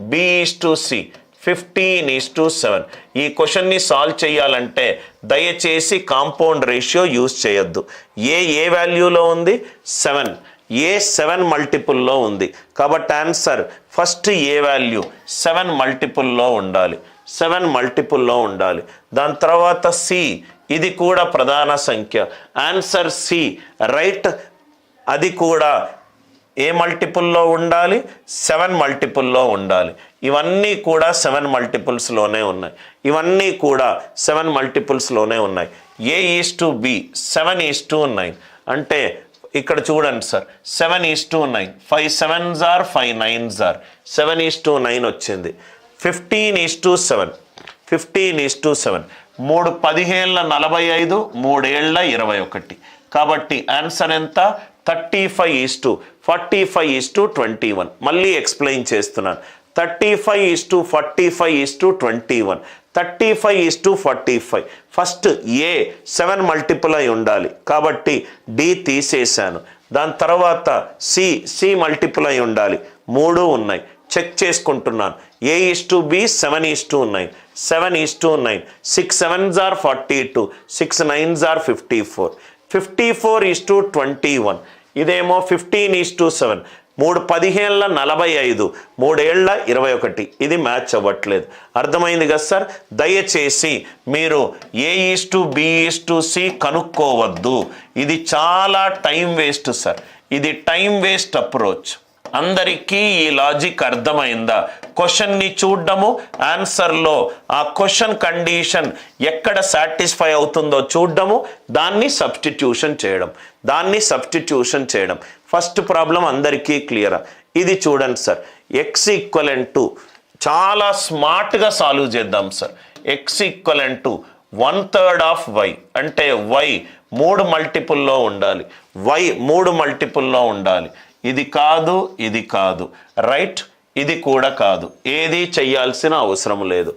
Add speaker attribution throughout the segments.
Speaker 1: B is to C fifteen is to seven ఈ క్వశ్చన్ని solve చేయాలంటే దయచేసి కాంపౌండ్ రేషియో యూజ్ చేయొద్దు. ఏ ఏ వాల్యూలో ఉంది? సెవెన్ ఏ సెవెన్ మల్టిపుల్లో ఉంది. కాబట్టి answer first A value seven మల్టిపుల్లో ఉండాలి. సెవెన్ మల్టిపుల్లో ఉండాలి. దాని తర్వాత సి ఇది కూడా ప్రధాన సంఖ్య. ఆన్సర్ సి రైట్ అది కూడా ఏ మల్టిపుల్లో ఉండాలి? సెవెన్ మల్టిపుల్లో ఉండాలి. ఇవన్నీ కూడా సెవెన్ మల్టిపుల్స్లోనే ఉన్నాయి. ఇవన్నీ కూడా సెవెన్ మల్టిపుల్స్లోనే ఉన్నాయి. A is to B? Seven is to nine. అంటే ఇక్కడ చూడండి sir. Seven is to nine. Five sevens are five nines are. Seven is to nine వచ్చింది. Fifteen is to seven. Fifteen is to seven. మూడు పదిహేళ్ళ నలభై ఐదు మూడేళ్ళ ఇరవై ఒకటి. కాబట్టి ఆన్సర్ ఎంత? Thirty five is to forty five is to twenty one. మళ్ళీ ఎక్స్ప్లెయిన్ చేస్తున్నాను. Thirty five is to forty five is to twenty one. Thirty five is to forty five. First A seven multiple అయి ఉండాలి. కాబట్టి D తీసేశాను. దాని తర్వాత C C multiple అయి ఉండాలి. మూడు ఉన్నాయి. చెక్ చేసుకుంటున్నాను. A is to B seven is to nine. Seven is to nine. Six sevens are forty two. Six nines are fifty four. Fifty four is to twenty one. ఇదేమో fifteen is to seven మూడు పదిహేళ్ళ నలభై ఐదు. మూడేళ్ళ ఇరవై ఒకటి. ఇది match అవ్వట్లేదు. అర్థమైంది కదా సార్? దయచేసి మీరు A is to B is to C కనుక్కోవద్దు. ఇది చాలా టైం వేస్ట్ సార్. ఇది టైం వేస్ట్ అప్రోచ్ అందరికీ ఈ లాజిక్ అర్థమైందా? క్వశ్చన్ని చూడడము ఆన్సర్లో ఆ క్వశ్చన్ కండిషన్ ఎక్కడ సాటిస్ఫై అవుతుందో చూడడము దాన్ని సబ్స్టిట్యూషన్ చేయడం. దాన్ని సబ్స్టిట్యూషన్ చేయడం. ఫస్ట్ ప్రాబ్లం అందరికీ క్లియర్ ఇది చూడండి సార్ ఎక్స్ ఈక్వలెంట్ టు చాలా స్మార్ట్గా సాల్వ్ చేద్దాం sir X equivalent to one third of Y అంటే వై మూడు మల్టిపుల్లో ఉండాలి. వై మూడు మల్టిపుల్లో ఉండాలి. ఇది కాదు ఇది కాదు. రైట్ ఇది కూడా కాదు. ఏది చెయ్యాల్సిన అవసరం లేదు.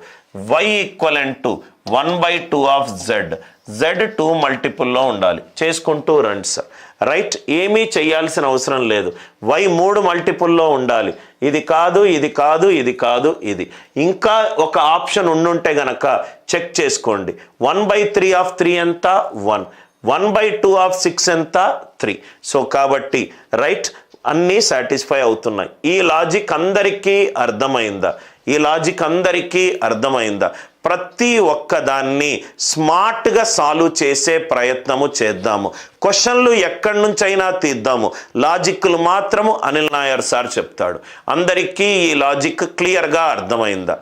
Speaker 1: Y equivalent to one by two of Z Z two మల్టిపుల్లో ఉండాలి. చేసుకుంటూ రండి సార్ రైట్ ఏమీ చేయాల్సిన అవసరం లేదు. వై మూడు మల్టిపుల్లో ఉండాలి. ఇది కాదు ఇది కాదు ఇది కాదు ఇది. ఇంకా ఒక ఆప్షన్ ఉండుంటే గనక చెక్ చేసుకోండి. One by three of three ఎంత? One one by two of six ఎంత? త్రీ సో కాబట్టి రైట్ అన్నీ సాటిస్ఫై అవుతున్నాయి. ఈ లాజిక్ అందరికీ అర్థమైందా? ఈ లాజిక్ అందరికీ అర్థమైందా? ప్రతి ఒక్కదాన్ని స్మార్ట్గా సాల్వ్ చేసే ప్రయత్నము చేద్దాము. క్వశ్చన్లు ఎక్కడి నుంచైనా తీద్దాము. లాజిక్లు మాత్రము అనిల్ నాయర్ సార్ చెప్తాడు. అందరికీ ఈ లాజిక్ క్లియర్గా అర్థమైందా?